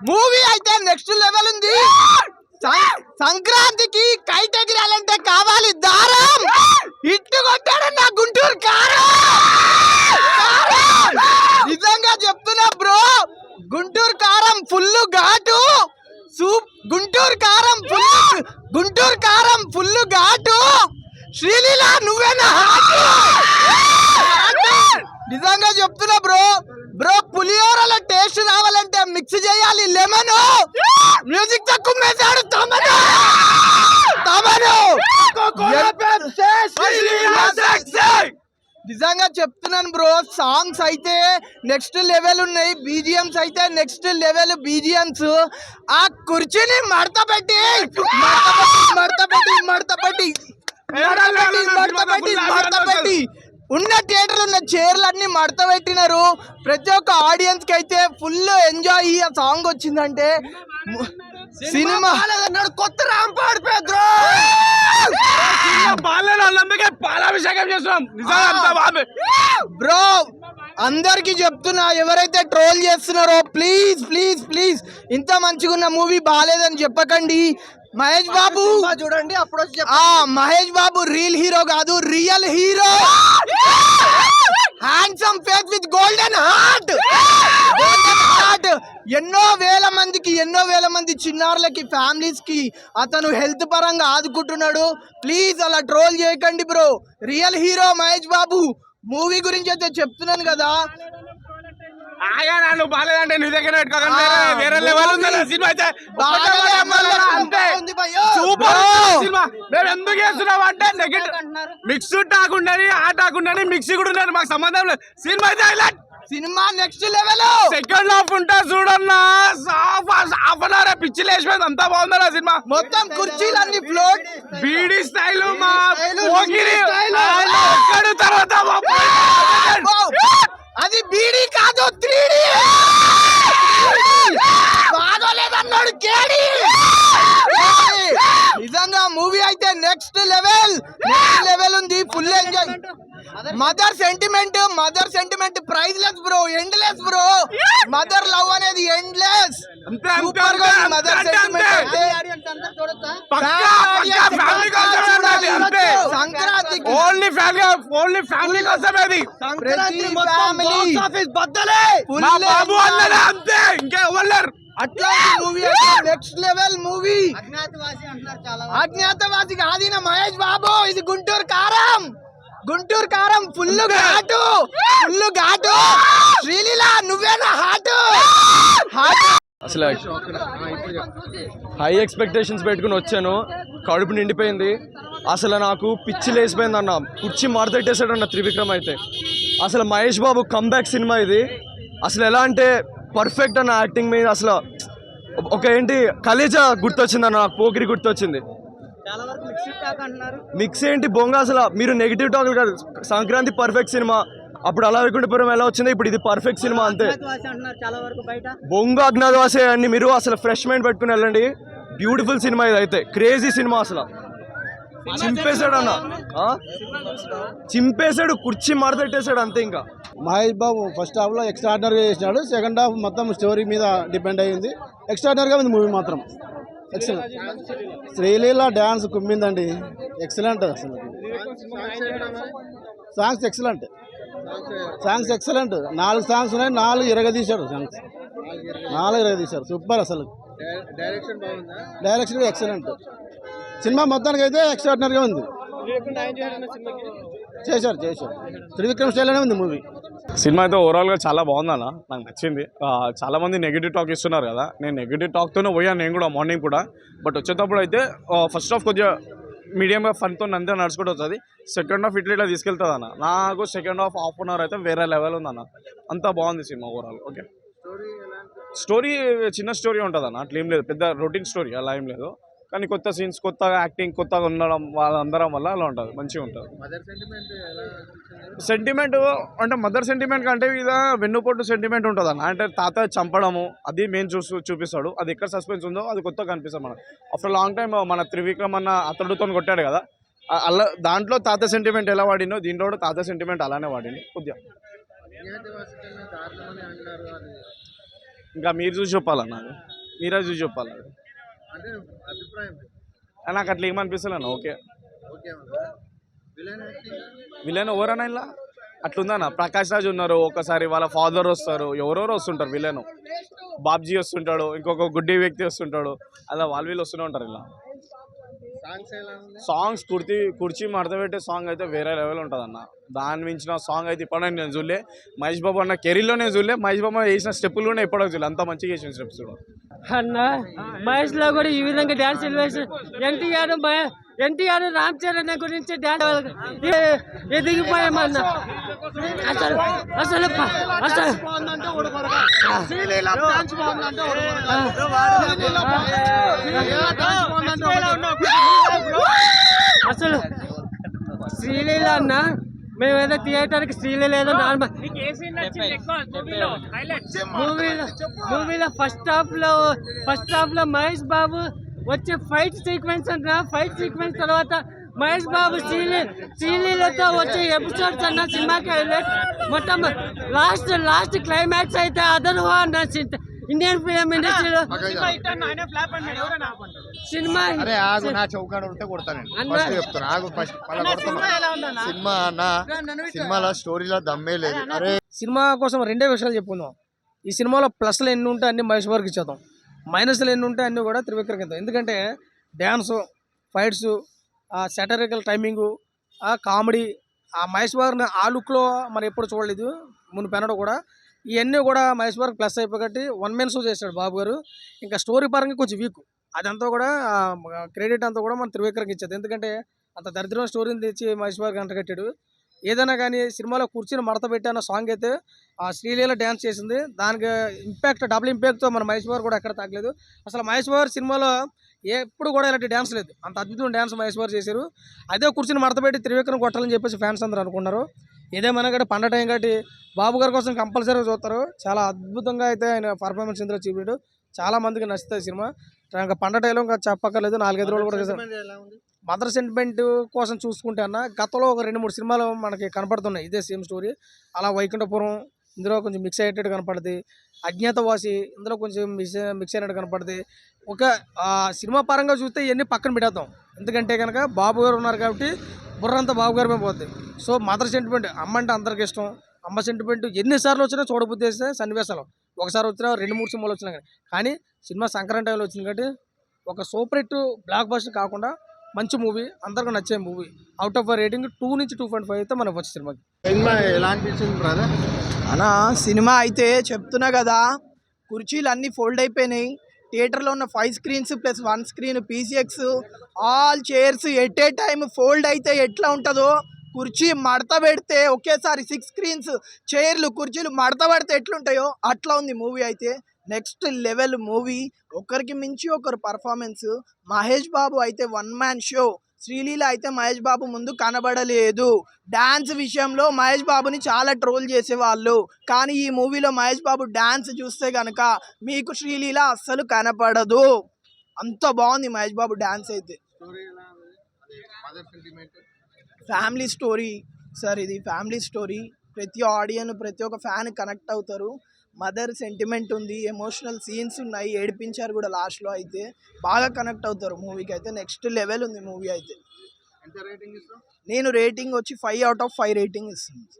Movie అయితే next level ఉంది. సంక్రాంతికి కైట్ కావాలి దారం. ఇట్టు కొట్టాడు నా గుంటూరు కారం. కారం! నిజంగా చెప్తున్నా బ్రో గుంటూరు కారం ఫుల్ ఘాటు. సూప్ గుంటూరు కారం ఫుల్ గుంటూరు కారం ఫుల్ ఘాటు. శ్రీలీల నువ్వేనా హాటు? హాటు! నిజంగా చెప్తున్నా బ్రో బ్రో పులిహోరలో టేస్ట్ రావాలంటే మిక్స్ చేయాలి లెమన్ మ్యూజిక్తో కుమ్మేశాడు తమను తమను నిజంగా చెప్తున్నాను బ్రో సాంగ్స్ అయితే నెక్స్ట్ లెవెల్ ఉన్నాయి. బీజిఎమ్స్ అయితే నెక్స్ట్ లెవెల్ బీజిఎమ్స్ ఆ కుర్చీని మడత పెట్టి మడత పెట్టి మడత పెట్టి మడత పెట్టి మడత పెట్టి మడత పెట్టి ఉన్న థియేటర్ ఉన్న చైర్లు అన్ని మడత పెట్టినారు ప్రతి ఒక్క ఆడియన్స్కి అయితే ఫుల్ ఎంజాయ్ ఆ సాంగ్ వచ్చిందంటే సినిమా కొత్త రాంపాడు అందుకే పాలాభిషేకం చేస్తున్నాం. బ్రో అందరికి చెప్తున్నా ఎవరైతే ట్రోల్ చేస్తున్నారో ప్లీజ్ ప్లీజ్ ప్లీజ్ ఇంత మంచిగా ఉన్న మూవీ బాగాలేదని చెప్పకండి. మహేష్ బాబు. చూడండి అప్పుడు మహేష్ బాబు రియల్ హీరో కాదు real hero handsome face with golden heart golden heart ఎన్నో వేల మందికి ఎన్నో వేల మంది చిన్నారులకి ఫ్యామిలీస్కి అతను హెల్త్ పరంగా ఆదుకుంటున్నాడు. ప్లీజ్ అలా ట్రోల్ చేయకండి bro. Real hero Mahesh Babu movie గురించి అయితే చెప్తున్నాను కదా. ఆగా నన్ను బాగాలేదంటే నీ దగ్గర పెట్టుకోకండి. వేరే లెవెల్ ఉంది. సినిమా అయితే బాగాలే ఒకటే మళ్ళా మాట అంతే. ఉంది భయ్యో. Super Bro. సినిమా. మేము ఎందుకు చేస్తున్నాం అంటే నెగటివ్ అంటున్నారు. మిక్స్ టాక్ ఉండని ఆ టాక్ ఉండని మిక్సీ కూడా ఉండని మాకు సంబంధం లేదు. సినిమా అయితే హైలైట్ సినిమా నెక్స్ట్ లెవెల్. సెకండ్ హాఫ్ ఉంటే చూడన్నా. హాఫ్ హాఫ్ అన్ అవర్ పిచ్చి లేచిపోయింది. అంతా బాగుందా సినిమా. మొత్తం కుర్చీలన్నీ ఫ్లోట్ బీడీ స్టైల్ మా తర్వాత. అది బీడీ కాదు త్రీడీ. బాగోలేదన్నాడు కేడి. నిజంగా మూవీ అయితే నెక్స్ట్ లెవెల్. నెక్స్ట్ లెవెల్ ఉంది. Full enjoy mother sentiment mother sentiment priceless bro endless bro mother love అనేది ఎండ్లెస్ సూపర్గా మదర్ సెంటిమెంట్ కోసం సంక్రాంతికి ఓన్లీ ఫ్యామిలీ ఓన్లీ ఫ్యామిలీ కోసమే అది. ప్రతి ఫ్యామిలీ బద్దలే. మా బాబు. అన్నదే అంతే ఇంకా ఎవరు అట్లాంటి movie next level movie Agnyaathavaasi అంటున్నారు చాలా. అజ్ఞాతవాసి కాదిన మహేష్ బాబు. ఇది గుంటూరు కారం. గుంటూరు కారం ఫుల్ ఘాటు. ఫుల్ ఘాటు. శ్రీలీల నువ్వేనా హాటు. హాటు. అసలు హై ఎక్స్పెక్టేషన్స్ పెట్టుకుని వచ్చాను. కడుపు నిండిపోయింది. అసలు నాకు పిచ్చి లేసిపోయింది అన్న. కుర్చీ మడతెట్టేశాడు అన్న త్రివిక్రమ్ అయితే. అసలు మహేష్ బాబు కమ్బ్యాక్ సినిమా ఇది. అసలు ఎలా అంటే పర్ఫెక్ట్ అన్న యాక్టింగ్ మీద అసలు ఒక ఏంటి కలేజ గుర్తొచ్చింది అన్న నాకు పోకిరి గుర్తొచ్చింది. మిక్సీ టాక్ అంటున్నారు. మిక్స్ ఏంటి? బొంగ అసలు మీరు నెగిటివ్ టాక్ కాదు. సంక్రాంతి పర్ఫెక్ట్ సినిమా అప్పుడు అలా వైకుంఠపురం ఎలా వచ్చింది ఇప్పుడు ఇది పర్ఫెక్ట్ సినిమా అంతే. అజ్ఞాతవాసి అంటున్నారు చాలా వరకు బయట. బొంగు అజ్ఞాతవాసే అండి మీరు అసలు ఫ్రెష్ మైండ్ పెట్టుకుని వెళ్ళండి. బ్యూటిఫుల్ సినిమా ఇది అయితే. క్రేజీ సినిమా అసలు. చింపేశాడు అన్న. ఆ? చింపేశాడు కుర్చీ మడతెట్టేశాడు అంతే ఇంకా. మహేష్ బాబు ఫస్ట్ హాఫ్లో ఎక్స్ట్రాడినరీగా చేసినాడు. సెకండ్ హాఫ్ మొత్తం స్టోరీ మీద డిపెండ్ అయ్యింది. ఎక్స్ట్రాడినరీగా ఉంది మూవీ మాత్రం. ఎక్సలెంట్ శ్రీలీల డ్యాన్స్ కుమ్మిందండి. ఎక్సలెంట్ అసలు సాంగ్స్ ఎక్సలెంట్ సాంగ్స్ ఎక్సలెంట్ నాలుగు సాంగ్స్ ఉన్నాయి నాలుగు ఇరగదీశాడు సాంగ్స్ నాలుగు ఇరగదీశాడు సూపర్ అసలు. డైరెక్షన్ ఎక్సలెంట్ సినిమా మొత్తానికి అయితే ఎక్స్ట్రాడినరీగా ఉంది. చేశారు చేశారు. త్రివిక్రమ్ స్టైల్లోనే ఉంది మూవీ. సినిమా అయితే ఓవరాల్గా చాలా బాగుందన్న నాకు నచ్చింది. ఆ, చాలా మంది నెగిటివ్ టాక్ ఇస్తున్నారు కదా నేను నెగిటివ్ టాక్తోనే పోయాను నేను కూడా మార్నింగ్ కూడా. బట్ వచ్చేటప్పుడు అయితే ఫస్ట్ హాఫ్ కొద్దిగా మీడియంగా ఫన్తో అంతే నడుచుకుంటూ వస్తుంది. సెకండ్ హాఫ్ ఇట్లా ఇట్లా తీసుకెళ్తుంది అన్న. నాకు second half half an hour అయితే వేరే లెవెల్ ఉందన్న అంత బాగుంది సినిమా ఓవరాల్ ఓకే స్టోరీ చిన్న స్టోరీ ఉంటుంది అన్న అట్లా ఏం లేదు. పెద్ద రొటీన్ స్టోరీ అలా ఏం లేదు. కానీ కొత్త సీన్స్ కొత్తగా యాక్టింగ్ కొత్తగా ఉండడం వాళ్ళందరం వల్ల అలా ఉంటుంది మంచిగా ఉంటుంది. సెంటిమెంట్ అంటే మదర్ సెంటిమెంట్ కంటే మీద వెన్నుపోటు సెంటిమెంట్ ఉంటుంది అన్న అంటే తాత చంపడము అది మెయిన్ చూసు చూపిస్తాడు. అది ఎక్కడ సస్పెన్స్ ఉందో అది కొత్తగా కనిపిస్తుంది మనకు. ఆఫ్టర్ లాంగ్ టైం మన త్రివిక్రమ్ అన్న అతడుతో కొట్టాడు కదా. అలా దాంట్లో తాత సెంటిమెంట్ ఎలా వాడిందో దీంట్లో కూడా తాత సెంటిమెంట్ అలానే వాడింది. కొద్దిగా. ఇంకా మీరు చూసి చెప్పాలన్న మీరే చూసి చెప్పాలి? అది. ఆ, నాకు అట్లా ఏమనిపిస్తలేను ఓకే. విలన్ ఎవరన్నా ఇలా? అట్లుందన్న ప్రకాష్ రాజ్ ఉన్నారు ఒకసారి వాళ్ళ ఫాదర్ వస్తారు ఎవరెవరు వస్తుంటారు విలన్? బాబ్జీ వస్తుంటాడు ఇంకొక గుడ్డి వ్యక్తి వస్తుంటాడు అలా వాళ్ళు వీళ్ళు వస్తూనే ఉంటారు ఇలా. సాంగ్స్ కుర్తి కుర్చీ మడత పెట్టే సాంగ్ అయితే వేరే లెవెల్ ఉంటుంది అన్న దాని మించిన సాంగ్ అయితే ఇప్పటికి నేను చూడలే మహేష్ బాబు అన్న కెరీర్లోనే చూడలే మహేష్ బాబు వేసిన స్టెప్పులు కూడా ఎప్పటికి చూడలే అంత మంచిగా వేసిన స్టెప్స్ కూడా అన్న మహేష్లో కూడా ఈ విధంగా డాన్స్ వేసి ఎన్టీఆర్ ఎన్టీఆర్ రామ్ చరణ్ గురించి డాన్స్ ఎదిగిపోయామన్న అసలు అసలు ప- అసలు అసలు శ్రీలీల అన్న మేమేదో థియేటర్కి శ్రీలీల ఏదో నార్మల్. మూవీలో? మూవీలో ఫస్ట్ హాఫ్లో ఫస్ట్ హాఫ్లో మహేష్ బాబు వచ్చే ఫైట్ సీక్వెన్స్ అన్న ఫైట్ సీక్వెన్స్ తర్వాత మహేష్ బాబు శ్రీలీ శ్రీలీలతో వచ్చే ఎపిసోడ్స్ అన్న సినిమాకి హైలైట్ మొత్తం లాస్ట్ లాస్ట్ క్లైమాక్స్ అయితే అదర్ అన్న ఇండియన్ ఫిలిం ఇండస్ట్రీలో సినిమా అరే ఆగు నా చౌకాడ ఉంటే కొడతానండి అన్న. ఫస్ట్ చెప్తాను ఆగు ఫస్ట్ సినిమా అన్న సినిమాలో స్టోరీలో దమ్మే లేదు. అరే సినిమా కోసం రెండే విషయాలు చెప్పుకుందాం. ఈ సినిమాలో ప్లస్లు ఎన్ని ఉంటే అన్ని మహేష్ బాబుకి ఇచ్చేద్దాం. మైనస్లు ఎన్ని ఉంటే అన్ని కూడా త్రివిక్రమ్ ఇద్దాం. ఎందుకంటే డ్యాన్స్ ఫైట్స్ ఆ సెటరికల్ టైమింగు ఆ కామెడీ ఆ మహేష్ బాబుని ఆ లుక్లో మనం ఎప్పుడు చూడలేదు. మును పెనడం కూడా ఇవన్నీ కూడా మహేష్ బాబుకి ప్లస్ అయిపోయి వన్ మెన్ షో చేశాడు బాబు గారు. ఇంకా స్టోరీ పరంగా కొంచెం వీక్ అదంతా కూడా క్రెడిట్ అంతా కూడా మన త్రివిక్రమ్కి ఇచ్చేది. ఎందుకంటే అంత దరిద్రమైన స్టోరీని తెచ్చి మహేష్ బాబు అంటగట్టాడు. ఏదైనా కానీ సినిమాలో కుర్చీని మడత పెట్టి అన్న సాంగ్ అయితే ఆ శ్రీలీల డ్యాన్స్ చేసింది. దానికి ఇంపాక్ట్ డబుల్ ఇంపాక్ట్తో మన మహేష్ బాబు కూడా ఎక్కడ తగ్గలేదు అసలు మహేష్ బాబు సినిమాలో ఎప్పుడు కూడా ఇలాంటి డ్యాన్స్ లేదు. అంత అద్భుతమైన డ్యాన్స్ మహేష్ బాబు చేశారు. అదే కుర్చీని మడత పెట్టి త్రివిక్రమ్ కొట్టాలని చెప్పేసి ఫ్యాన్స్ అందరూ అనుకున్నారు. ఏదేమైనా కానీ పండ టైం కాబట్టి బాబు గారి కోసం కంపల్సరీగా చూస్తారు. చాలా అద్భుతంగా అయితే ఆయన పర్ఫార్మెన్స్ ఇందులో చూపించాడు. చాలా మందికి నచ్చుతుంది సినిమా. ఇంకా పండ టైంలో ఇంకా చెప్పక్కర్లేదు. నాలుగైదు రోజులు కూడా మదర్ సెంటిమెంట్ కోసం చూసుకుంటే అన్న గతంలో ఒక రెండు మూడు సినిమాలు మనకి కనపడుతున్నాయి. ఇదే సేమ్ స్టోరీ అలా వైకుంఠపురం ఇందులో కొంచెం మిక్స్ అయ్యేటట్టు కనపడుతుంది అజ్ఞాతవాసి ఇందులో కొంచెం మిక్స్ మిక్స్ అయినట్టు కనపడుతుంది ఒక సినిమా పరంగా చూస్తే ఇవన్నీ పక్కన పెట్టేద్దాం. ఎందుకంటే కనుక బాబు గారు ఉన్నారు కాబట్టి బుర్రంతా బాబు గారి మీద పోతుంది సో మదర్ సెంటిమెంట్ అమ్మ అంటే అందరికి ఇష్టం. అమ్మ సెంటిమెంట్ ఎన్నిసార్లు వచ్చినా చూడబుద్ధి వేస్తే సన్నివేశాలు. ఒకసారి వచ్చినా రెండు మూడు సినిమాలు వచ్చినా కానీ. కానీ సినిమా సంక్రాంతి టైంలో వచ్చింది కాబట్టి ఒక సూపర్ హిట్ బ్లాక్ బస్టర్ కాకుండా మంచి మూవీ అందరికీ నచ్చే movie out of rating two నుంచి టూ పాయింట్ ఫైవ్ అయితే మనకు వచ్చే సినిమాకి. సినిమా ఎలా అనిపించింది బ్రదర్ అన్న సినిమా అయితే చెప్తున్నా కదా కుర్చీలు అన్నీ ఫోల్డ్ అయిపోయినాయి. థియేటర్లో ఉన్న five screens plus one screen PCX all chairs at a time fold అయితే ఎట్లా ఉంటుందో కుర్చీ మడత పెడితే ఒకేసారి సిక్స్ స్క్రీన్స్ చైర్లు కుర్చీలు మడత పెడితే ఎట్లుంటాయో అట్లా ఉంది మూవీ అయితే. నెక్స్ట్ లెవెల్ మూవీ ఒకరికి మించి ఒకరు పర్ఫార్మెన్స్ మహేష్ బాబు అయితే వన్ మ్యాన్ షో శ్రీలీల అయితే మహేష్ బాబు ముందు కనబడలేదు. డాన్స్ విషయంలో మహేష్ బాబుని చాలా ట్రోల్ చేసేవాళ్ళు. కానీ ఈ మూవీలో మహేష్ బాబు డాన్స్ చూస్తే కనుక మీకు శ్రీలీల అస్సలు కనపడదు. అంత బాగుంది మహేష్ బాబు డాన్స్ అయితే. Family story. సార్ ఇది ఫ్యామిలీ స్టోరీ. ప్రతి ఆడియన్ ప్రతి ఒక్క ఫ్యాన్ కనెక్ట్ అవుతారు. మదర్ సెంటిమెంట్ ఉంది ఎమోషనల్ సీన్స్ ఉన్నాయి ఏడిపించారు కూడా లాస్ట్లో అయితే. బాగా కనెక్ట్ అవుతారు మూవీకి అయితే. నెక్స్ట్ లెవెల్ ఉంది మూవీ అయితే. నేను రేటింగ్ వచ్చి five out of five rating ఇస్తుంది